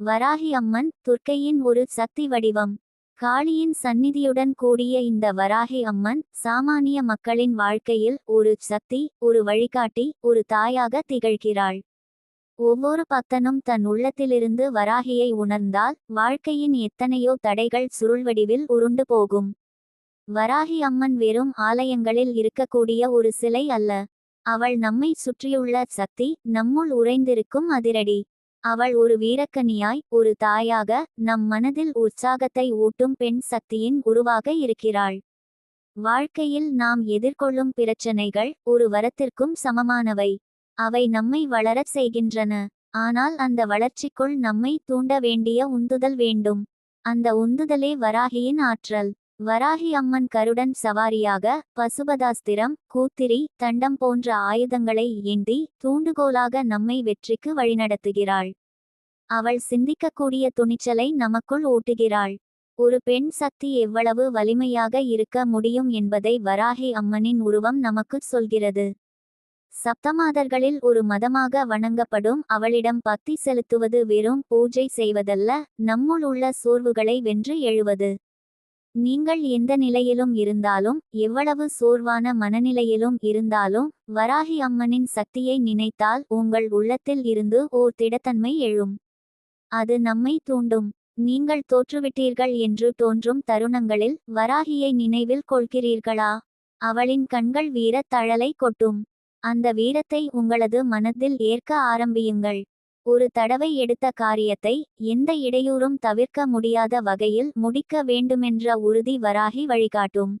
வராகி அம்மன் துர்க்கையின் ஒரு சக்தி வடிவம். காளியின் சந்நிதியுடன் கூடிய இந்த வராகி அம்மன் சாமானிய மக்களின் வாழ்க்கையில் ஒரு சக்தி ஒரு வழிகாட்டி ஒரு தாயாக திகழ்கிறாள். ஒவ்வொரு பக்தனும் தன் உள்ளத்திலிருந்து வராகியை உணர்ந்தால் வாழ்க்கையின் எத்தனையோ தடைகள் சுருள்வடிவில் உருண்டு போகும். வராகி அம்மன் வெறும் ஆலயங்களில் இருக்கக்கூடிய ஒரு சிலை அல்ல. அவள் நம்மை சுற்றியுள்ள சக்தி நம்முள் உறைந்திருக்கும் அதிரடி. அவள் ஒரு வீரக்கனியாய் ஒரு தாயாக நம் மனதில் உற்சாகத்தை ஊட்டும் பெண் சக்தியின் உருவாக இருக்கிறாள். வாழ்க்கையில் நாம் எதிர்கொள்ளும் பிரச்சனைகள் ஒரு வரத்திற்கும் சமமானவை. அவை நம்மை வளரச் செய்கின்றன. ஆனால் அந்த வளர்ச்சிக்குள் நம்மை தூண்ட வேண்டிய உந்துதல் வேண்டும். அந்த உந்துதலே வராகியின் ஆற்றல். வராகி அம்மன் கருடன் சவாரியாக பசுபதாஸ்திரம் கூத்திரி தண்டம் போன்ற ஆயுதங்களை ஏந்தி தூண்டுகோலாக நம்மை வெற்றிக்கு வழிநடத்துகிறாள். அவள் சிந்திக்கக்கூடிய துணிச்சலை நமக்குள் ஊட்டுகிறாள். ஒரு பெண் சக்தி எவ்வளவு வலிமையாக இருக்க முடியும் என்பதை வராகி அம்மனின் உருவம் நமக்குச் சொல்கிறது. சப்தமாதர்களில் ஒரு மதமாக வணங்கப்படும் அவளிடம் பக்தி செலுத்துவது வெறும் பூஜை செய்வதல்ல நம்முள் உள்ள சோர்வுகளை வென்று எழுவது. நீங்கள் எந்த நிலையிலும் இருந்தாலும் எவ்வளவு சோர்வான மனநிலையிலும் இருந்தாலும் வராகி அம்மனின் சக்தியை நினைத்தால் உங்கள் உள்ளத்தில் இருந்து ஓர் திடத்தன்மை எழும். அது நம்மை தூண்டும். நீங்கள் தோற்றுவிட்டீர்கள் என்று தோன்றும் தருணங்களில் வராகியை நினைவில் கொள்கிறீர்களா? அவளின் கண்கள் வீரத் தழலை கொட்டும். அந்த வீரத்தை உங்களது மனத்தில் ஏற்க ஆரம்பியுங்கள். ஒரு தடவை எடுத்த காரியத்தை எந்த இடையூறும் தவிர்க்க முடியாத வகையில் முடிக்க வேண்டுமென்ற உறுதி வராகி வழிகாட்டும்.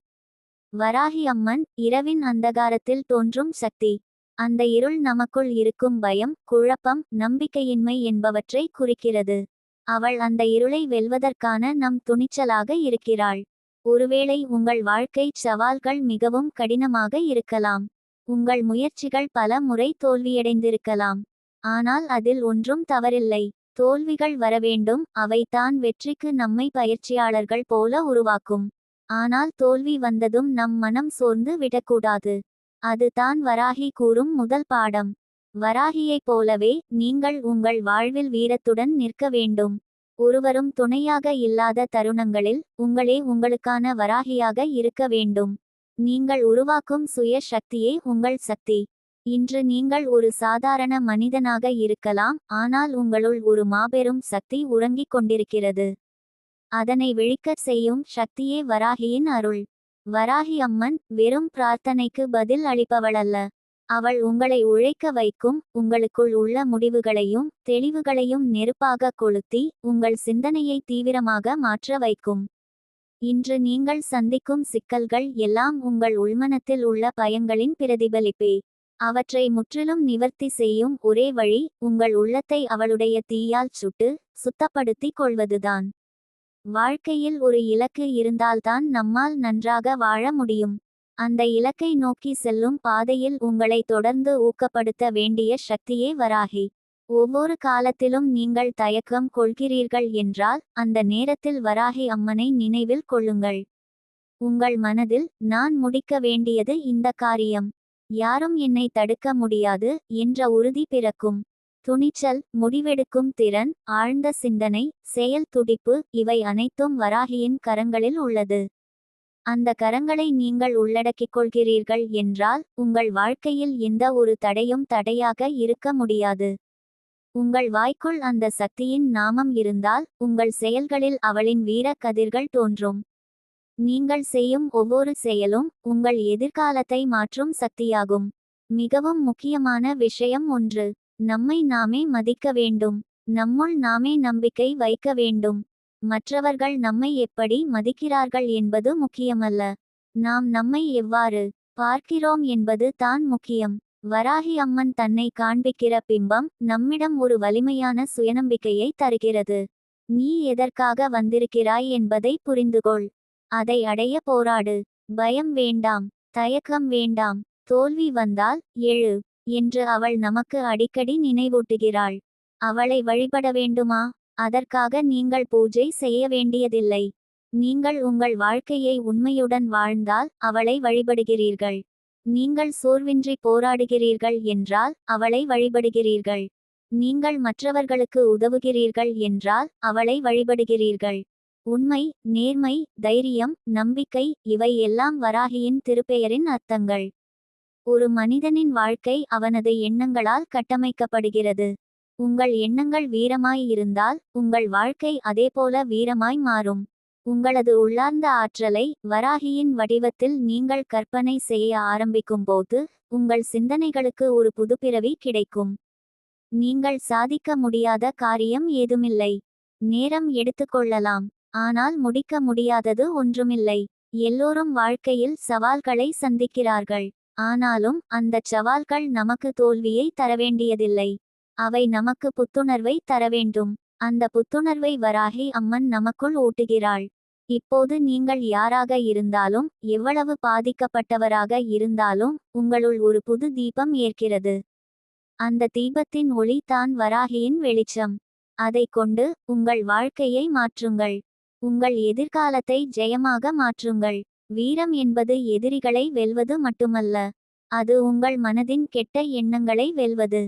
வராகி அம்மன் இரவின் அந்தகாரத்தில் தோன்றும் சக்தி. அந்த இருள் நமக்குள் இருக்கும் பயம் குழப்பம் நம்பிக்கையின்மை என்பவற்றை குறிக்கிறது. அவள் அந்த இருளை வெல்வதற்கான நம் துணிச்சலாக இருக்கிறாள். ஒருவேளை உங்கள் வாழ்க்கை சவால்கள் மிகவும் கடினமாக இருக்கலாம். உங்கள் முயற்சிகள் பல முறை தோல்வியடைந்திருக்கலாம். ஆனால் அதில் ஒன்றும் தவறில்லை. தோல்விகள் வரவேண்டும் அவை தான் வெற்றிக்கு நம்மை பயிற்சியாளர்கள் போல உருவாக்கும். ஆனால் தோல்வி வந்ததும் நம் மனம் சோர்ந்து விடக்கூடாது. அது தான் வராகி கூறும் முதல் பாடம். வராகியைப் போலவே நீங்கள் உங்கள் வாழ்வில் வீரத்துடன் நிற்க வேண்டும். ஒருவரும் துணையாக இல்லாத தருணங்களில் உங்களே உங்களுக்கான வராகியாக இருக்க வேண்டும். நீங்கள் உருவாக்கும் சுய சக்தியே உங்கள் சக்தி. இன்று நீங்கள் ஒரு சாதாரண மனிதனாக இருக்கலாம் ஆனால் உங்களுள் ஒரு மாபெரும் சக்தி உறங்கிக் கொண்டிருக்கிறது. அதனை விழிக்கச் செய்யும் சக்தியே வராகியின் அருள். வராகி அம்மன் வெறும் பிரார்த்தனைக்கு பதில் அளிப்பவளல்ல. அவள் உங்களை உழைக்க வைக்கும் உங்களுக்குள் உள்ள முடிவுகளையும் தெளிவுகளையும் நெருப்பாக கொளுத்தி உங்கள் சிந்தனையை தீவிரமாக மாற்ற வைக்கும். இன்று நீங்கள் சந்திக்கும் சிக்கல்கள் எல்லாம் உங்கள் உள்மனத்தில் உள்ள பயங்களின் பிரதிபலிப்பே. அவற்றை முற்றிலும் நிவர்த்தி செய்யும் ஒரே வழி உங்கள் உள்ளத்தை அவளுடைய தீயால் சுட்டு சுத்தப்படுத்திக் கொள்வதுதான். வாழ்க்கையில் ஒரு இலக்கு இருந்தால்தான் நம்மால் நன்றாக வாழ முடியும். அந்த இலக்கை நோக்கி செல்லும் பாதையில் உங்களை தொடர்ந்து ஊக்கப்படுத்த வேண்டிய சக்தியே வராகி. ஒவ்வொரு காலத்திலும் நீங்கள் தயக்கம் கொள்கிறீர்கள் என்றால் அந்த நேரத்தில் வராகி அம்மனை நினைவில் கொள்ளுங்கள். உங்கள் மனதில் நான் முடிக்க வேண்டியது இந்த காரியம். யாரும் என்னை தடுக்க முடியாது என்ற உறுதி பிறக்கும். துணிச்சல் முடிவெடுக்கும் திறன் ஆழ்ந்த சிந்தனை செயல் துடிப்பு இவை அனைத்தும் வராகியின் கரங்களில் உள்ளது. அந்த கரங்களை நீங்கள் உள்ளடக்கிக் கொள்கிறீர்கள் என்றால் உங்கள் வாழ்க்கையில் எந்த ஒரு தடையும் தடையாக இருக்க முடியாது. உங்கள் வாய்க்குள் அந்த சக்தியின் நாமம் இருந்தால் உங்கள் செயல்களில் அவளின் வீர கதிர்கள் தோன்றும். நீங்கள் செய்யும் ஒவ்வொரு செயலும் உங்கள் எதிர்காலத்தை மாற்றும் சக்தியாகும். மிகவும் முக்கியமான விஷயம் ஒன்று நம்மை நாமே மதிக்க வேண்டும். நம்முள் நாமே நம்பிக்கை வைக்க வேண்டும். மற்றவர்கள் நம்மை எப்படி மதிக்கிறார்கள் என்பது முக்கியமல்ல. நாம் நம்மை எவ்வாறு பார்க்கிறோம் என்பது தான் முக்கியம். வராகி அம்மன் தன்னை காண்பிக்கிற பிம்பம் நம்மிடம் ஒரு வலிமையான சுயநம்பிக்கையை தருகிறது. நீ எதற்காக வந்திருக்கிறாய் என்பதை புரிந்துகொள். அதை அடைய போராடு. பயம் வேண்டாம் தயக்கம் வேண்டாம். தோல்வி வந்தால் எழு என்று அவள் நமக்கு அடிக்கடி நினைவூட்டுகிறாள். அவளை வழிபட வேண்டுமா? அதற்காக நீங்கள் பூஜை செய்ய வேண்டியதில்லை. நீங்கள் உங்கள் வாழ்க்கையை உண்மையுடன் வாழ்ந்தால் அவளை வழிபடுகிறீர்கள். நீங்கள் சோர்வின்றி போராடுகிறீர்கள் என்றால் அவளை வழிபடுகிறீர்கள். நீங்கள் மற்றவர்களுக்கு உதவுகிறீர்கள் என்றால் அவளை வழிபடுகிறீர்கள். உண்மை நேர்மை தைரியம் நம்பிக்கை இவை எல்லாம் வராகியின் திருப்பெயரின் அர்த்தங்கள். ஒரு மனிதனின் வாழ்க்கை அவனது எண்ணங்களால் கட்டமைக்கப்படுகிறது. உங்கள் எண்ணங்கள் வீரமாய் இருந்தால் உங்கள் வாழ்க்கை அதேபோல வீரமாய் மாறும். உங்களது உள்ளார்ந்த ஆற்றலை வராகியின் வடிவத்தில் நீங்கள் கற்பனை செய்ய ஆரம்பிக்கும்போது உங்கள் சிந்தனைகளுக்கு ஒரு புதுப்பிறவி கிடைக்கும். நீங்கள் சாதிக்க முடியாத காரியம் ஏதுமில்லை. நேரம் எடுத்துக்கொள்ளலாம் ஆனால் முடிக்க முடியாதது ஒன்றுமில்லை. எல்லோரும் வாழ்க்கையில் சவால்களை சந்திக்கிறார்கள். ஆனாலும் அந்தச் சவால்கள் நமக்கு தோல்வியை தரவேண்டியதில்லை. அவை நமக்கு புத்துணர்வை தரவேண்டும். அந்த புத்துணர்வை வராகி அம்மன் நமக்குள் ஊட்டுகிறாள். இப்போது நீங்கள் யாராக இருந்தாலும் எவ்வளவு பாதிக்கப்பட்டவராக இருந்தாலும் உங்களுள் ஒரு புது தீபம் ஏற்கிறது. அந்த தீபத்தின் ஒளி தான் வராகியின் வெளிச்சம். அதை கொண்டு உங்கள் வாழ்க்கையை மாற்றுங்கள். உங்கள் எதிர்காலத்தை ஜெயமாக மாற்றுங்கள். வீரம் என்பது எதிரிகளை வெல்வது மட்டுமல்ல அது உங்கள் மனதின் கெட்ட எண்ணங்களை வெல்வது.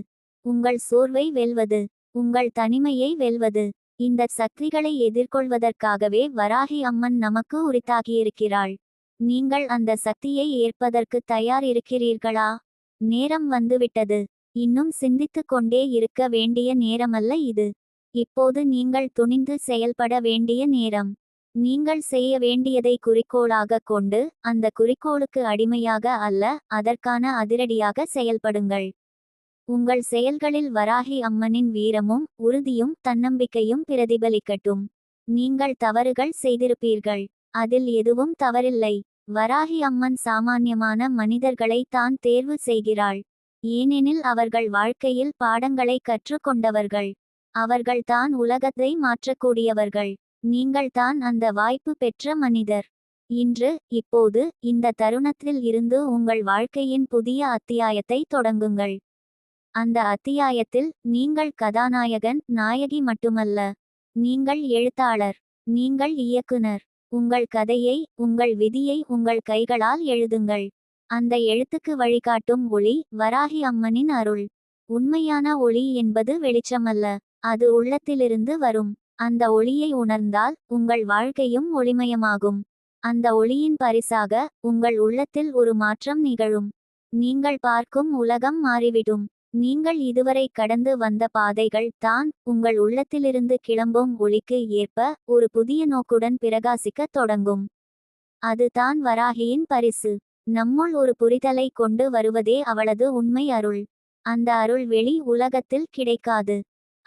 உங்கள் சோர்வை வெல்வது உங்கள் தனிமையை வெல்வது. இந்த சக்திகளை எதிர்கொள்வதற்காகவே வராகி அம்மன் நமக்கு உரித்தாகியிருக்கிறாள். நீங்கள் அந்த சக்தியை ஏற்பதற்கு தயார் இருக்கிறீர்களா நேரம் வந்துவிட்டது. இன்னும் சிந்தித்துக் கொண்டே இருக்க வேண்டிய நேரமல்ல இது. இப்போது நீங்கள் துணிந்து செயல்பட வேண்டிய நேரம். நீங்கள் செய்ய வேண்டியதை குறிக்கோளாக கொண்டு அந்த குறிக்கோளுக்கு அடிமையாக அல்ல அதற்கான அதிரடியாக செயல்படுங்கள். உங்கள் செயல்களில் வராகி அம்மனின் வீரமும் உறுதியும் தன்னம்பிக்கையும் பிரதிபலிக்கட்டும். நீங்கள் தவறுகள் செய்திருப்பீர்கள். அதில் எதுவும் தவறில்லை. வராகி அம்மன் சாமானியமான மனிதர்களை தான் தேர்வு செய்கிறாள். ஏனெனில் அவர்கள் வாழ்க்கையில் பாடங்களை கற்றுக்கொண்டவர்கள். அவர்கள் தான் உலகத்தை மாற்றக்கூடியவர்கள். நீங்கள் தான் அந்த வாய்ப்பு பெற்ற மனிதர். இன்று இப்போது இந்த தருணத்தில் இருந்து உங்கள் வாழ்க்கையின் புதிய அத்தியாயத்தை தொடங்குங்கள். அந்த அத்தியாயத்தில் நீங்கள் கதாநாயகன் நாயகி மட்டுமல்ல. நீங்கள் எழுத்தாளர். நீங்கள் இயக்குனர். உங்கள் கதையை உங்கள் விதியை உங்கள் கைகளால் எழுதுங்கள். அந்த எழுத்துக்கு வழிகாட்டும் ஒளி வராகி அம்மனின் அருள். உண்மையான ஒளி என்பது வெளிச்சமல்ல. அது உள்ளத்திலிருந்து வரும். அந்த ஒளியை உணர்ந்தால் உங்கள் வாழ்க்கையும் ஒளிமயமாகும். அந்த ஒளியின் பரிசாக உங்கள் உள்ளத்தில் ஒரு மாற்றம் நிகழும். நீங்கள் பார்க்கும் உலகம் மாறிவிடும். நீங்கள் இதுவரை கடந்து வந்த பாதைகள் தான் உங்கள் உள்ளத்திலிருந்து கிளம்பும் ஒளிக்கு ஏற்ப ஒரு புதிய நோக்குடன் பிரகாசிக்கத் தொடங்கும். அது தான் வராகியின் பரிசு. நம்முள் ஒரு புரிதலை கொண்டு வருவதே அவளது உண்மை அருள். அந்த அருள் வெளி உலகத்தில் கிடைக்காது.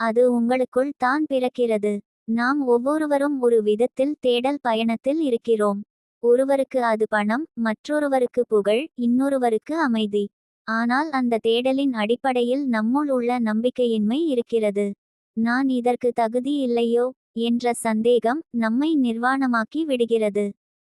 அது உங்களுக்குள் தான் பிறக்கிறது. நாம் ஒவ்வொருவரும் ஒரு விதத்தில் தேடல் பயணத்தில் இருக்கிறோம். ஒருவருக்கு அது பணம் மற்றொருவருக்கு புகழ் இன்னொருவருக்கு அமைதி. ஆனால் அந்த தேடலின் அடிப்படையில் நம்முள் உள்ள நம்பிக்கையின்மை இருக்கிறது. நான் இதற்கு தகுதி இல்லையோ என்ற சந்தேகம் நம்மை நிர்வாணமாக்கி விடுகிறது.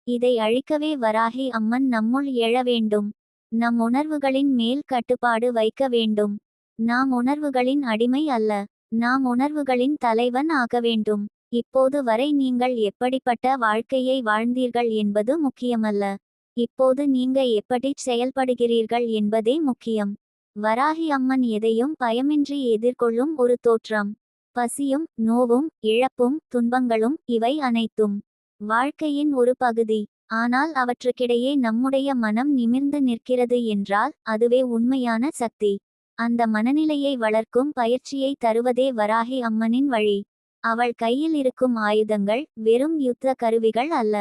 இதை அழிக்கவே வராகி அம்மன் நம்முள் எழ வேண்டும். நம் உணர்வுகளின் மேல் கட்டுப்பாடு வைக்க வேண்டும். நாம் உணர்வுகளின் அடிமை அல்ல. நாம் உணர்வுகளின் தலைவன் ஆக வேண்டும். இப்போது வரை நீங்கள் எப்படிப்பட்ட வாழ்க்கையை வாழ்ந்தீர்கள் என்பது முக்கியமல்ல. இப்போது நீங்க எப்படி செயல்படுகிறீர்கள் என்பதே முக்கியம். வராகி அம்மன் எதையும் பயமின்றி எதிர்கொள்ளும் ஒரு தோற்றம். பசியும் நோவும் இழப்பும் துன்பங்களும் இவை அனைத்தும் வாழ்க்கையின் ஒரு பகுதி. ஆனால் அவற்றுக்கிடையே நம்முடைய மனம் நிமிர்ந்து நிற்கிறது என்றால் அதுவே உண்மையான சக்தி. அந்த மனநிலையை வளர்க்கும் பயிற்சியை தருவதே வராகி அம்மனின் வழி. அவள் கையில் இருக்கும் ஆயுதங்கள் வெறும் யுத்த கருவிகள் அல்ல.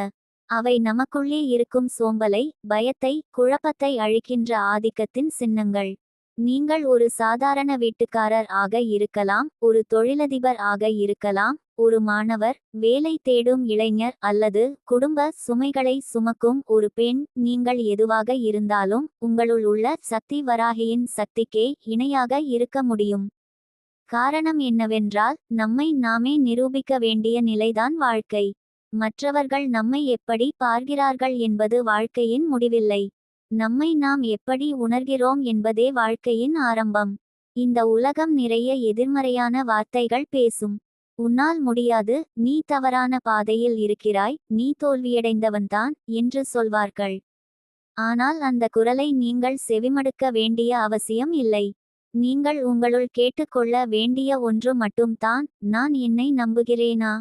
அவை நமக்குள்ளே இருக்கும் சோம்பலை பயத்தை குழப்பத்தை அழிக்கின்ற ஆதிக்கத்தின் சின்னங்கள். நீங்கள் ஒரு சாதாரண வீட்டுக்காரர் ஆக இருக்கலாம் ஒரு தொழிலதிபர் ஆக இருக்கலாம் ஒரு மாணவர் வேலை தேடும் இளைஞர் அல்லது குடும்ப சுமைகளை சுமக்கும் ஒரு பெண் நீங்கள் எதுவாக இருந்தாலும் உங்களுள் உள்ள சக்தி வராகியின் சக்திக்கே இணையாக இருக்க முடியும். காரணம் என்னவென்றால் நம்மை நாமே நிரூபிக்க வேண்டிய நிலைதான் வாழ்க்கை. மற்றவர்கள் நம்மை எப்படி பார்க்கிறார்கள் என்பது வாழ்க்கையின் முடிவில்லை. நம்மை நாம் எப்படி உணர்கிறோம் என்பதே வாழ்க்கையின் ஆரம்பம். இந்த உலகம் நிறைய எதிர்மறையான வார்த்தைகள் பேசும். உன்னால் முடியாது நீ தவறான பாதையில் இருக்கிறாய் நீ தோல்வியடைந்தவன்தான் என்று சொல்வார்கள். ஆனால் அந்த குரலை நீங்கள் செவிமடுக்க வேண்டிய அவசியம் இல்லை. நீங்கள் உங்களுள் கேட்டுக்கொள்ள வேண்டிய ஒன்று மட்டும்தான் நான் என்னை நம்புகிறேனா?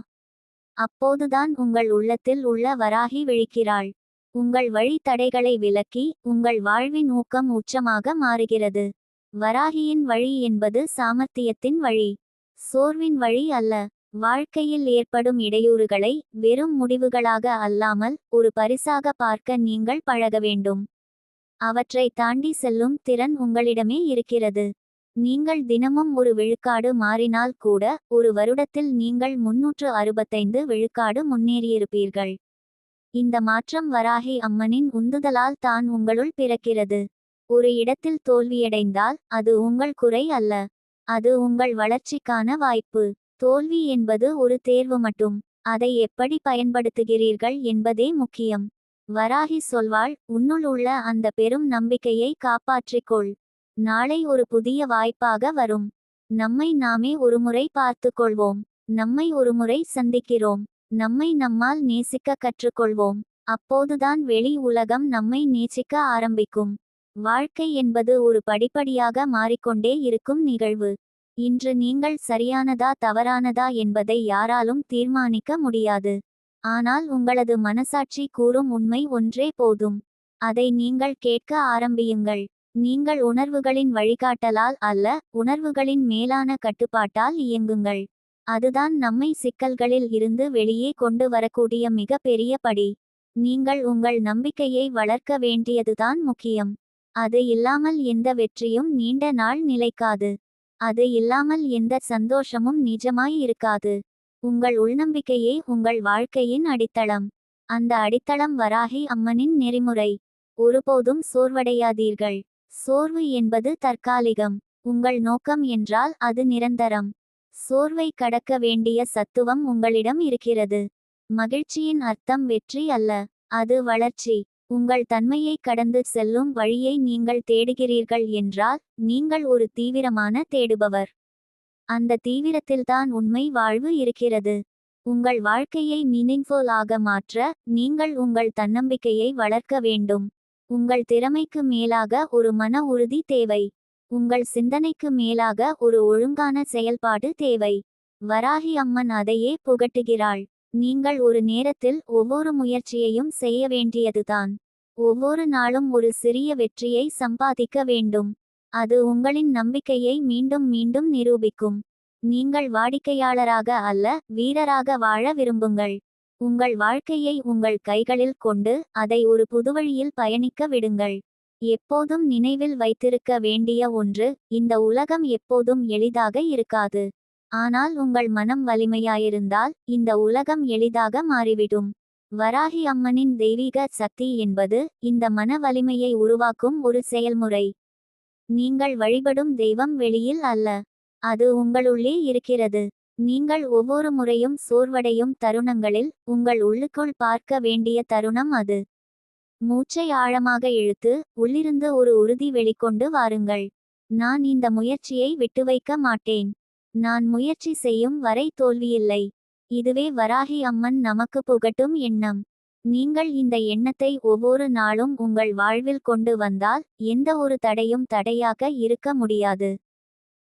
அப்போதுதான் உங்கள் உள்ளத்தில் உள்ள வராகி விழிக்கிறாள். உங்கள் வழித்தடைகளை தடைகளை விலக்கி உங்கள் வாழ்வின் ஊக்கம் உச்சமாக மாறுகிறது. வராகியின் வழி என்பது சாமர்த்தியத்தின் வழி. சோர்வின் வழி அல்ல. வாழ்க்கையில் ஏற்படும் இடையூறுகளை வெறும் முடிவுகளாக அல்லாமல் ஒரு பரிசாக பார்க்க நீங்கள் பழக வேண்டும். அவற்றை தாண்டி செல்லும் திறன் உங்களிடமே இருக்கிறது. நீங்கள் தினமும் ஒரு விழுக்காடு மாறினால் கூட ஒரு வருடத்தில் நீங்கள் முன்னூற்று அறுபத்தைந்து விழுக்காடு முன்னேறியிருப்பீர்கள். இந்த மாற்றம் வராகி அம்மனின் உந்துதலால் தான் உங்களுள் பிறக்கிறது. ஒரு இடத்தில் தோல்வியடைந்தால் அது உங்கள் குறை அல்ல. அது உங்கள் வளர்ச்சிக்கான வாய்ப்பு. தோல்வி என்பது ஒரு தேர்வு மட்டும். அதை எப்படி பயன்படுத்துகிறீர்கள் என்பதே முக்கியம். வராகி சொல்வாள் உன்னுள் உள்ள அந்த பெரும் நம்பிக்கையை காப்பாற்றிக்கொள் நாளை ஒரு புதிய வாய்ப்பாக வரும். நம்மை நாமே ஒருமுறை பார்த்து கொள்வோம். நம்மை ஒருமுறை சந்திக்கிறோம். நம்மை நம்மால் நேசிக்க கற்றுக்கொள்வோம். அப்போதுதான் வெளி உலகம் நம்மை நேசிக்க ஆரம்பிக்கும். வாழ்க்கை என்பது ஒரு படிப்படியாக மாறிக்கொண்டே இருக்கும் நிகழ்வு. இன்று நீங்கள் சரியானதா தவறானதா என்பதை யாராலும் தீர்மானிக்க முடியாது. ஆனால் உங்களது மனசாட்சி கூறும் உண்மை ஒன்றே போதும். அதை நீங்கள் கேட்க ஆரம்பியுங்கள். நீங்கள் உணர்வுகளின் வழிகாட்டலால் அல்ல உணர்வுகளின் மேலான கட்டுப்பாட்டால் இயங்குங்கள். அதுதான் நம்மை சிக்கல்களில் இருந்து வெளியே கொண்டு வரக்கூடிய மிக பெரிய படி. நீங்கள் உங்கள் நம்பிக்கையை வளர்க்க வேண்டியதுதான் முக்கியம். அது இல்லாமல் எந்த வெற்றியும் நீண்ட நாள் நிலைக்காது. அது இல்லாமல் எந்த சந்தோஷமும் நிஜமாய் இருக்காது. உங்கள் உள்நம்பிக்கையே உங்கள் வாழ்க்கையின் அடித்தளம். அந்த அடித்தளம் வராகி அம்மனின் நெறிமுறை. ஒருபோதும் சோர்வடையாதீர்கள். சோர்வு என்பது தற்காலிகம். உங்கள் நோக்கம் என்றால் அது நிரந்தரம். சோர்வை கடக்க வேண்டிய சத்துவம் உங்களிடம் இருக்கிறது. மகிழ்ச்சியின் அர்த்தம் வெற்றி அல்ல அது வளர்ச்சி. உங்கள் தன்மையை கடந்து செல்லும் வழியை நீங்கள் தேடுகிறீர்கள் என்றால் நீங்கள் ஒரு தீவிரமான தேடுபவர். அந்த தீவிரத்தில்தான் உண்மை வாழ்வு இருக்கிறது. உங்கள் வாழ்க்கையை மீனிங்ஃபுல் ஆக மாற்ற நீங்கள் உங்கள் தன்னம்பிக்கையை வளர்க்க வேண்டும். உங்கள் திறமைக்கு மேலாக ஒரு மன உறுதி தேவை. உங்கள் சிந்தனைக்கு மேலாக ஒரு ஒழுங்கான செயல்பாடு தேவை. வராகி அம்மன் அதையே புகட்டுகிறாள். நீங்கள் ஒரு நேரத்தில் ஒவ்வொரு முயற்சியையும் செய்ய வேண்டியதுதான். ஒவ்வொரு நாளும் ஒரு சிறிய வெற்றியை சம்பாதிக்க வேண்டும். அது உங்களின் நம்பிக்கையை மீண்டும் மீண்டும் நிரூபிக்கும். நீங்கள் வாடிக்கையாளராக அல்ல வீரராக வாழ விரும்புங்கள். உங்கள் வாழ்க்கையை உங்கள் கைகளில் கொண்டு அதை ஒரு புதுவழியில் பயணிக்க விடுங்கள். எப்போதும் நினைவில் வைத்திருக்க வேண்டிய ஒன்று இந்த உலகம் எப்போதும் எளிதாக இருக்காது. ஆனால் உங்கள் மனம் வலிமையாயிருந்தால் இந்த உலகம் எளிதாக மாறிவிடும். வராகி அம்மனின் தெய்வீக சக்தி என்பது இந்த மன வலிமையை உருவாக்கும் ஒரு செயல்முறை. நீங்கள் வழிபடும் தெய்வம் வெளியில் அல்ல. அது உங்களுள்ளே இருக்கிறது. நீங்கள் ஒவ்வொரு முறையும் சோர்வடையும் தருணங்களில் உங்கள் உள்ளுக்குள் பார்க்க வேண்டிய தருணம் அது. மூச்சை ஆழமாக இழுத்து உள்ளிருந்து ஒரு உறுதி வெளிக்கொண்டு வாருங்கள். நான் இந்த முயற்சியை விட்டு வைக்க மாட்டேன். நான் முயற்சி செய்யும் வரை தோல்வியில்லை. இதுவே வராகி அம்மன் நமக்கு புகட்டும் எண்ணம். நீங்கள் இந்த எண்ணத்தை ஒவ்வொரு நாளும் உங்கள் வாழ்வில் கொண்டு வந்தால் எந்த ஒரு தடையும் தடையாக இருக்க முடியாது.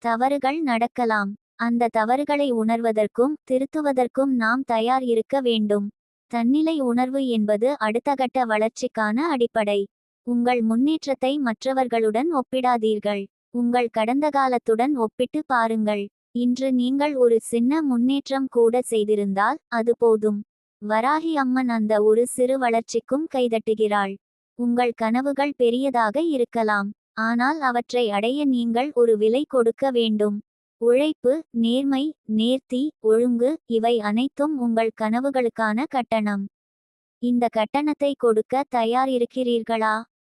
தவறுகள் நடக்கலாம். அந்த தவறுகளை உணர்வதற்கும் திருத்துவதற்கும் நாம் தயார் இருக்க வேண்டும். தன்னிலை உணர்வு என்பது அடுத்தகட்ட வளர்ச்சிக்கான அடிப்படை. உங்கள் முன்னேற்றத்தை மற்றவர்களுடன் ஒப்பிடாதீர்கள். உங்கள் கடந்த காலத்துடன் ஒப்பிட்டு பாருங்கள். இன்று நீங்கள் ஒரு சின்ன முன்னேற்றம் கூட செய்திருந்தால் அது போதும். வராகி அம்மன் அந்த ஒரு சிறு வளர்ச்சிக்கும் கைதட்டுகிறாள். உங்கள் கனவுகள் பெரியதாக இருக்கலாம். ஆனால் அவற்றை அடைய நீங்கள் ஒரு விலை கொடுக்க வேண்டும். உழைப்பு நேர்மை நேர்த்தி ஒழுங்கு இவை அனைத்தும் உங்கள் கனவுகளுக்கான கட்டணம். இந்த கட்டணத்தை கொடுக்க தயார் இருக்கிறீர்களா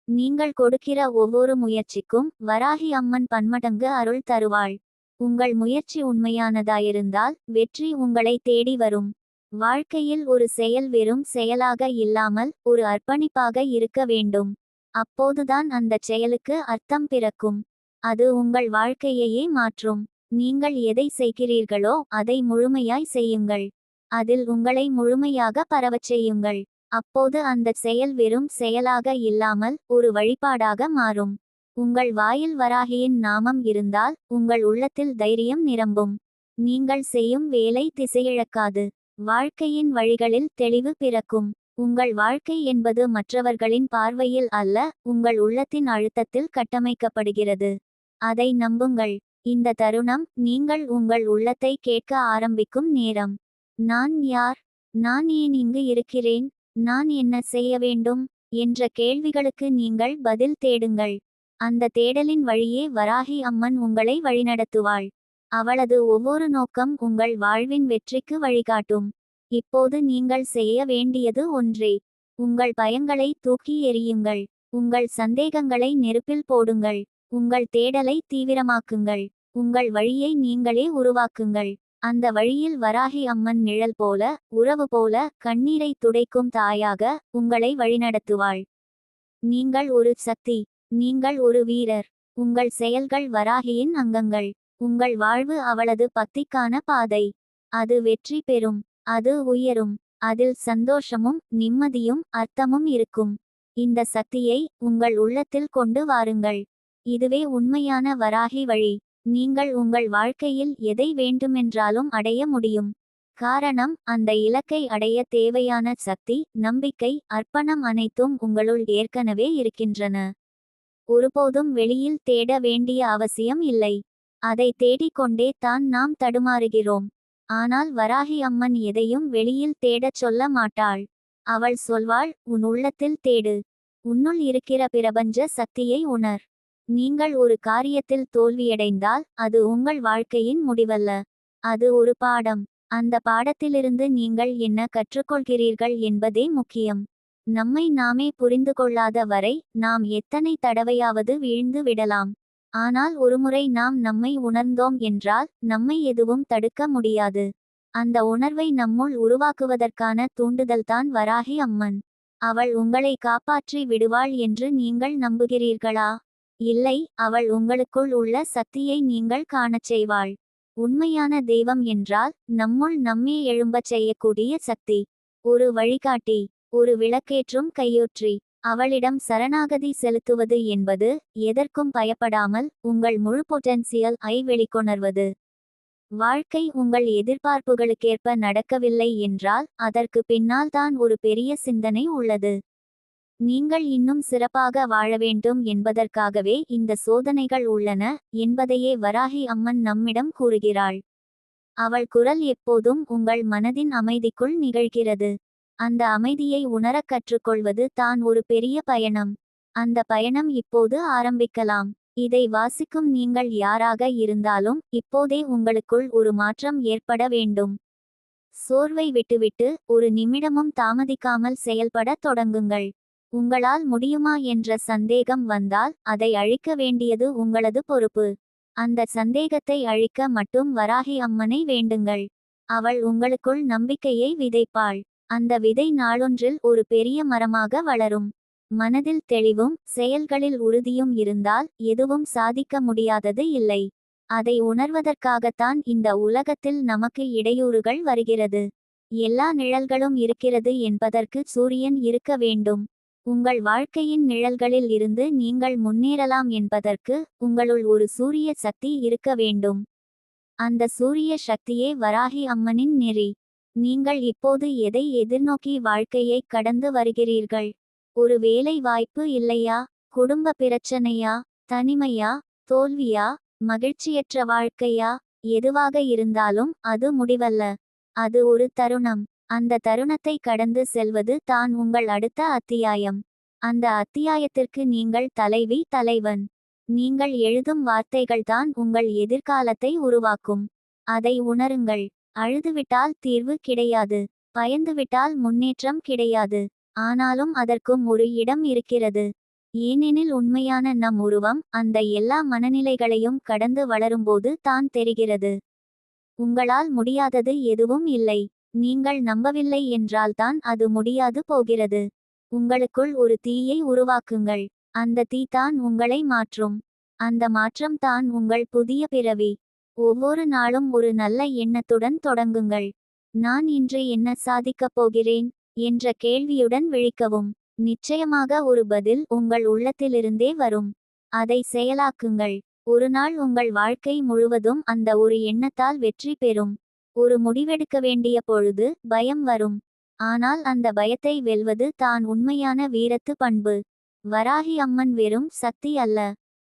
நீங்கள் கொடுக்கிற ஒவ்வொரு முயற்சிக்கும் வராகி அம்மன் பன்மடங்கு அருள் தருவாள். உங்கள் முயற்சி உண்மையானதாயிருந்தால் வெற்றி உங்களை தேடி வரும். வாழ்க்கையில் ஒரு செயல் வெறும் செயலாக இல்லாமல் ஒரு அர்ப்பணிப்பாக இருக்க வேண்டும். அப்போதுதான் அந்தச் செயலுக்கு அர்த்தம் பிறக்கும். அது உங்கள் வாழ்க்கையையே மாற்றும். நீங்கள் எதை செய்கிறீர்களோ அதை முழுமையாய் செய்யுங்கள். அதில் உங்களை முழுமையாக பரவச் செய்யுங்கள். அப்போது அந்த செயல் வெறும் செயலாக இல்லாமல் ஒரு வழிபாடாக மாறும். உங்கள் வாயில் வராகியின் நாமம் இருந்தால் உங்கள் உள்ளத்தில் தைரியம் நிரம்பும். நீங்கள் செய்யும் வேலை திசையிழக்காது. வாழ்க்கையின் வழிகளில் தெளிவு பிறக்கும். உங்கள் வாழ்க்கை என்பது மற்றவர்களின் பார்வையில் அல்ல உங்கள் உள்ளத்தின் அழுத்தத்தில் கட்டமைக்கப்படுகிறது. அதை நம்புங்கள். இந்த தருணம் நீங்கள் உங்கள் உள்ளத்தை கேட்க ஆரம்பிக்கும் நேரம். நான் யார்? நான் ஏன் இங்கு இருக்கிறேன்? நான் என்ன செய்ய வேண்டும்? என்ற கேள்விகளுக்கு நீங்கள் பதில் தேடுங்கள். அந்த தேடலின் வழியே வராகி அம்மன் உங்களை வழிநடத்துவாள். அவளது ஒவ்வொரு நோக்கம் உங்கள் வாழ்வின் வெற்றிக்கு வழிகாட்டும். இப்போது நீங்கள் செய்ய வேண்டியது ஒன்றே. உங்கள் பயங்களை தூக்கி எறியுங்கள். உங்கள் சந்தேகங்களை நெருப்பில் போடுங்கள். உங்கள் தேடலை தீவிரமாக்குங்கள். உங்கள் வழியை நீங்களே உருவாக்குங்கள். அந்த வழியில் வராகி அம்மன் நிழல் போல உறவு போல கண்ணீரை துடைக்கும் தாயாக உங்களை வழிநடத்துவாள். நீங்கள் ஒரு சக்தி நீங்கள் ஒரு வீரர். உங்கள் செயல்கள் வராகியின் அங்கங்கள். உங்கள் வாழ்வு அவளது பக்திக்கான பாதை. அது வெற்றி பெறும் அது உயரும். அதில் சந்தோஷமும் நிம்மதியும் அர்த்தமும் இருக்கும். இந்த சக்தியை உங்கள் உள்ளத்தில் கொண்டு வாருங்கள். இதுவே உண்மையான வராகி வழி. நீங்கள் உங்கள் வாழ்க்கையில் எதை வேண்டுமென்றாலும் அடைய முடியும். காரணம் அந்த இலக்கை அடைய தேவையான சக்தி நம்பிக்கை அர்ப்பணம் அனைத்தும் உங்களுள் ஏற்கனவே இருக்கின்றன. ஒருபோதும் வெளியில் தேட வேண்டிய அவசியம் இல்லை. அதை தேடிக்கொண்டே தான் நாம் தடுமாறுகிறோம். ஆனால் வராகி அம்மன் எதையும் வெளியில் தேடச் சொல்ல மாட்டாள். அவள் சொல்வாள் உன் உள்ளத்தில் தேடு. உன்னுள் இருக்கிற பிரபஞ்ச சக்தியை உணர். நீங்கள் ஒரு காரியத்தில் தோல்வியடைந்தால் அது உங்கள் வாழ்க்கையின் முடிவல்ல. அது ஒரு பாடம். அந்த பாடத்திலிருந்து நீங்கள் என்ன கற்றுக்கொள்கிறீர்கள் என்பதே முக்கியம். நம்மை நாமே புரிந்து கொள்ளாத வரை நாம் எத்தனை தடவையாவது வீழ்ந்து விடலாம். ஆனால் ஒருமுறை நாம் நம்மை உணர்ந்தோம் என்றால் நம்மை எதுவும் தடுக்க முடியாது. அந்த உணர்வை நம்முள் உருவாக்குவதற்கான தூண்டுதல்தான் வராகி அம்மன். அவள் உங்களை காப்பாற்றி விடுவாள் என்று நீங்கள் நம்புகிறீர்களா? இல்லை அவள் உங்களுக்குள் உள்ள சக்தியை நீங்கள் காணச் செய்வாள். உண்மையான தெய்வம் என்றால் நம்முள் நம்மே எழும்பச் செய்யக்கூடிய சக்தி. ஒரு வழிகாட்டி ஒரு விளக்கேற்றும் கையொற்றி அவளிடம் சரணாகதி செலுத்துவது என்பது எதற்கும் பயப்படாமல் உங்கள் முழு பொட்டன்சியல் ஐ வெளிக்கொணர்வது. வாழ்க்கை உங்கள் எதிர்பார்ப்புகளுக்கேற்ப நடக்கவில்லை என்றால் அதற்கு பின்னால் தான் ஒரு பெரிய சிந்தனை உள்ளது. நீங்கள் இன்னும் சிறப்பாக வாழ வேண்டும் என்பதற்காகவே இந்த சோதனைகள் உள்ளன என்பதையே வராகி அம்மன் நம்மிடம் கூறுகிறாள். அவள் குரல் எப்போதும் உங்கள் மனதின் அமைதிக்குள் நிகழ்கிறது. அந்த அமைதியை உணரக் கற்றுக்கொள்வது தான் ஒரு பெரிய பயணம். அந்த பயணம் இப்போது ஆரம்பிக்கலாம். இதை வாசிக்கும் நீங்கள் யாராக இருந்தாலும் இப்போதே உங்களுக்குள் ஒரு மாற்றம் ஏற்பட வேண்டும். சோர்வை விட்டுவிட்டு ஒரு நிமிடமும் தாமதிக்காமல் செயல்படத் தொடங்குங்கள். உங்களால் முடியுமா என்ற சந்தேகம் வந்தால் அதை அழிக்க வேண்டியது உங்களது பொறுப்பு. அந்த சந்தேகத்தை அழிக்க மட்டும் வராகி அம்மனை வேண்டுங்கள். அவள் உங்களுக்குள் நம்பிக்கையை விதைப்பாள். அந்த விதை நாளொன்றில் ஒரு பெரிய மரமாக வளரும். மனதில் தெளிவும் செயல்களில் உறுதியும் இருந்தால் எதுவும் சாதிக்க முடியாதது இல்லை. அதை உணர்வதற்காகத்தான் இந்த உலகத்தில் நமக்கு இடையூறுகள் வருகிறது. எல்லா நிழல்களும் இருக்கிறது என்பதற்கு சூரியன் இருக்க வேண்டும். உங்கள் வாழ்க்கையின் நிழல்களில் இருந்து நீங்கள் முன்னேறலாம் என்பதற்கு உங்களுள் ஒரு சூரிய சக்தி இருக்க வேண்டும். அந்த சூரிய சக்தியே வராகி அம்மனின் நெறி. நீங்கள் இப்போது எதை எதிர்நோக்கி வாழ்க்கையை கடந்து வருகிறீர்கள்? ஒரு வேலை வாய்ப்பு இல்லையா? குடும்ப பிரச்சனையா? தனிமையா? தோல்வியா? மகிழ்ச்சியற்ற வாழ்க்கையா? எதுவாக இருந்தாலும் அது முடிவல்ல. அது ஒரு தருணம். அந்த தருணத்தை கடந்து செல்வது தான் உங்கள் அடுத்த அத்தியாயம். அந்த அத்தியாயத்திற்கு நீங்கள் தலைவி தலைவன். நீங்கள் எழுதும் வார்த்தைகள்தான் உங்கள் எதிர்காலத்தை உருவாக்கும். அதை உணருங்கள். அழுதுவிட்டால் தீர்வு கிடையாது. பயந்துவிட்டால் முன்னேற்றம் கிடையாது. ஆனாலும் அதற்கும் ஒரு இடம் இருக்கிறது. ஏனெனில் உண்மையான நம் உருவம் அந்த எல்லா மனநிலைகளையும் கடந்து வளரும்போது தான் தெரிகிறது. உங்களால் முடியாதது எதுவும் இல்லை. நீங்கள் நம்பவில்லை என்றால்தான் அது முடியாது போகிறது. உங்களுக்குள் ஒரு தீயை உருவாக்குங்கள். அந்த தீ தான் உங்களை மாற்றும். அந்த மாற்றம் தான் உங்கள் புதிய பிறவி. ஒவ்வொரு நாளும் ஒரு நல்ல எண்ணத்துடன் தொடங்குங்கள். நான் இன்று என்ன சாதிக்கப் போகிறேன்? என்ற கேள்வியுடன் விழிக்கவும். நிச்சயமாக ஒரு பதில் உங்கள் உள்ளத்திலிருந்தே வரும். அதை செயலாக்குங்கள். ஒரு நாள் உங்கள் வாழ்க்கை முழுவதும் அந்த ஒரு எண்ணத்தால் வெற்றி பெறும். ஒரு முடிவெடுக்க வேண்டிய பொழுது பயம் வரும். ஆனால் அந்த பயத்தை வெல்வது தான் உண்மையான வீரத்து பண்பு. வராகி அம்மன் வெறும் சக்தி அல்ல.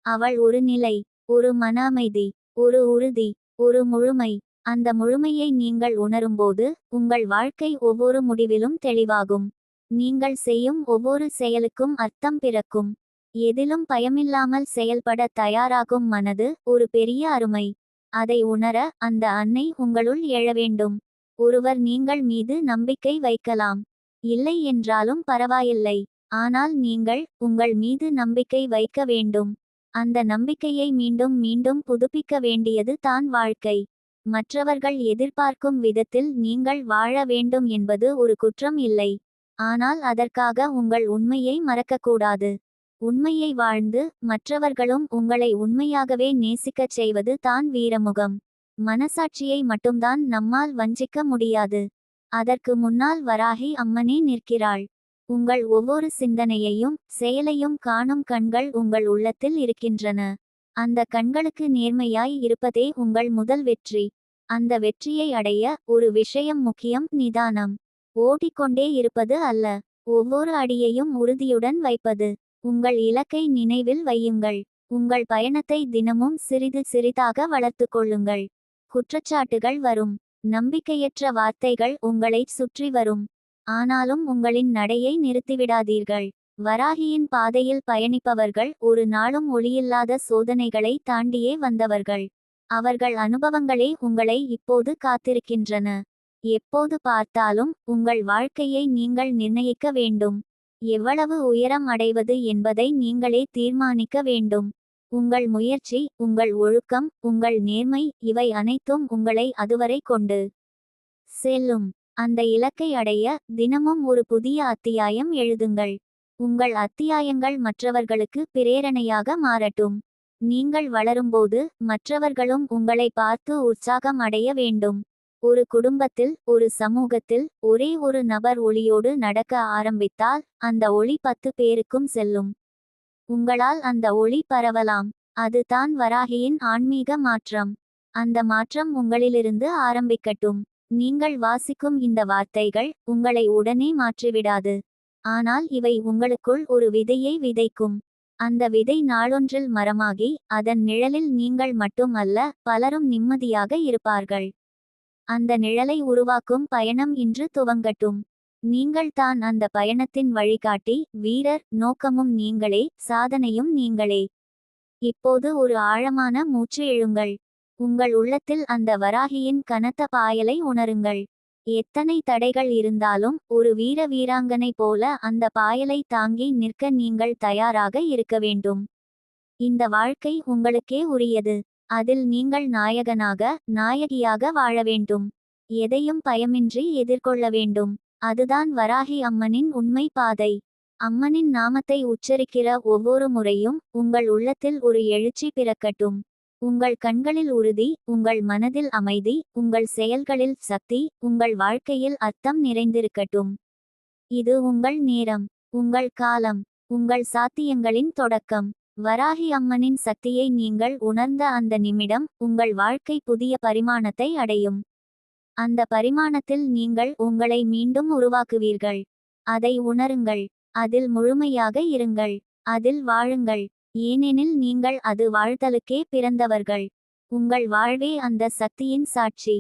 அவள் ஒரு நிலை ஒரு மன அமைதி ஒரு உறுதி ஒரு முழுமை. அந்த முழுமையை நீங்கள் உணரும்போது உங்கள் வாழ்க்கை ஒவ்வொரு முடிவிலும் தெளிவாகும். நீங்கள் செய்யும் ஒவ்வொரு செயலுக்கும் அர்த்தம் பிறக்கும். எதிலும் பயமில்லாமல் செயல்பட தயாராகும் மனது ஒரு பெரிய அருமை. அதை உணர அந்த அன்னை உங்களுள் எழ வேண்டும். ஒருவர் நீங்கள் மீது நம்பிக்கை வைக்கலாம். இல்லை என்றாலும் பரவாயில்லை. ஆனால் நீங்கள் உங்கள் மீது நம்பிக்கை வைக்க வேண்டும். அந்த நம்பிக்கையை மீண்டும் மீண்டும் புதுப்பிக்க வேண்டியது தான் வாழ்க்கை. மற்றவர்கள் எதிர்பார்க்கும் விதத்தில் நீங்கள் வாழ வேண்டும் என்பது ஒரு குற்றம் இல்லை. ஆனால் அதற்காக உங்கள் உண்மையை மறக்கக்கூடாது. உண்மையை வாழ்ந்து மற்றவர்களும் உங்களை உண்மையாகவே நேசிக்கச் செய்வது தான் வீரமுகம். மனசாட்சியை மட்டும்தான் நம்மால் வஞ்சிக்க முடியாது. அதற்கு முன்னால் வராகி அம்மனே நிற்கிறாள். உங்கள் ஒவ்வொரு சிந்தனையையும் செயலையும் காணும் கண்கள் உங்கள் உள்ளத்தில் இருக்கின்றன. அந்த கண்களுக்கு நேர்மையாய் இருப்பதே உங்கள் முதல் வெற்றி. அந்த வெற்றியை அடைய ஒரு விஷயம் முக்கியம் நிதானம். ஓடிக்கொண்டே இருப்பது அல்ல. ஒவ்வொரு அடியையும் உறுதியுடன் வைப்பது. உங்கள் இலக்கை நினைவில் வையுங்கள். உங்கள் பயணத்தை தினமும் சிறிது சிறிதாக வளர்த்து கொள்ளுங்கள். குற்றச்சாட்டுகள் வரும். நம்பிக்கையற்ற வார்த்தைகள் உங்களை சுற்றி வரும். ஆனாலும் உங்களின் நடையை நிறுத்திவிடாதீர்கள். வராகியின் பாதையில் பயணிப்பவர்கள் ஒரு நாளும் ஒளியில்லாத சோதனைகளை தாண்டியே வந்தவர்கள். அவர்கள் அனுபவங்களே உங்களை இப்போது காத்திருக்கின்றன. எப்போது பார்த்தாலும் உங்கள் வாழ்க்கையை நீங்கள் நிர்ணயிக்க வேண்டும். எவ்வளவு உயரம் அடைவது என்பதை நீங்களே தீர்மானிக்க வேண்டும். உங்கள் முயற்சி உங்கள் ஒழுக்கம் உங்கள் நேர்மை இவை அனைத்தும் உங்களை அதுவரை கொண்டு செல்லும். அந்த இலக்கை அடைய தினமும் ஒரு புதிய அத்தியாயம் எழுதுங்கள். உங்கள் அத்தியாயங்கள் மற்றவர்களுக்கு பிரேரணையாக மாறட்டும். நீங்கள் வளரும்போது மற்றவர்களும் உங்களை பார்த்து உற்சாகம் அடைய வேண்டும். ஒரு குடும்பத்தில் ஒரு சமூகத்தில் ஒரே ஒரு நபர் ஒளியோடு நடக்க ஆரம்பித்தால் அந்த ஒளி பத்து பேருக்கும் செல்லும். உங்களால் அந்த ஒளி பரவலாம். அது தான் வராகியின் ஆன்மீக மாற்றம். அந்த மாற்றம் உங்களிலிருந்து ஆரம்பிக்கட்டும். நீங்கள் வாசிக்கும் இந்த வார்த்தைகள் உங்களை உடனே மாற்றிவிடாது. ஆனால் இவை உங்களுக்குள் ஒரு விதையை விதைக்கும். அந்த விதை நாளொன்றில் மரமாகி அதன் நிழலில் நீங்கள் மட்டும் அல்ல பலரும் நிம்மதியாக இருப்பார்கள். அந்த நிழலை உருவாக்கும் பயணம் இன்று துவங்கட்டும். நீங்கள் தான் அந்த பயணத்தின் வழிகாட்டி வீரர் நோக்கமும் நீங்களே சாதனையும் நீங்களே. இப்போது ஒரு ஆழமான மூச்சு எழுங்கள் உங்கள் உள்ளத்தில் அந்த வராகியின் கனத்த பாயலை உணருங்கள். எத்தனை தடைகள் இருந்தாலும் ஒரு வீர வீராங்கனை போல அந்த பாயலை தாங்கி நிற்க நீங்கள் தயாராக இருக்க வேண்டும். இந்த வாழ்க்கை உங்களுக்கே உரியது. அதில் நீங்கள் நாயகனாக நாயகியாக வாழ வேண்டும். எதையும் பயமின்றி எதிர்கொள்ள வேண்டும். அதுதான் வராகி அம்மனின் உண்மை பாதை. அம்மனின் நாமத்தை உச்சரிக்கிற ஒவ்வொரு முறையும் உங்கள் உள்ளத்தில் ஒரு எழுச்சி பிறக்கட்டும். உங்கள் கண்களில் உறுதி உங்கள் மனதில் அமைதி உங்கள் செயல்களில் சக்தி உங்கள் வாழ்க்கையில் அர்த்தம் நிறைந்திருக்கட்டும். இது உங்கள் நேரம் உங்கள் காலம் உங்கள் சாத்தியங்களின் தொடக்கம். வராகி அம்மனின் சக்தியை நீங்கள் உணர்ந்த அந்த நிமிடம் உங்கள் வாழ்க்கை புதிய பரிமாணத்தை அடையும். அந்த பரிமாணத்தில் நீங்கள் உங்களை மீண்டும் உருவாக்குவீர்கள். அதை உணருங்கள். அதில் முழுமையாக இருங்கள். அதில் வாழுங்கள். ஏனெனில் நீங்கள் அது வாழ்தலுக்கே பிறந்தவர்கள். உங்கள் வாழ்வே அந்த சக்தியின் சாட்சி.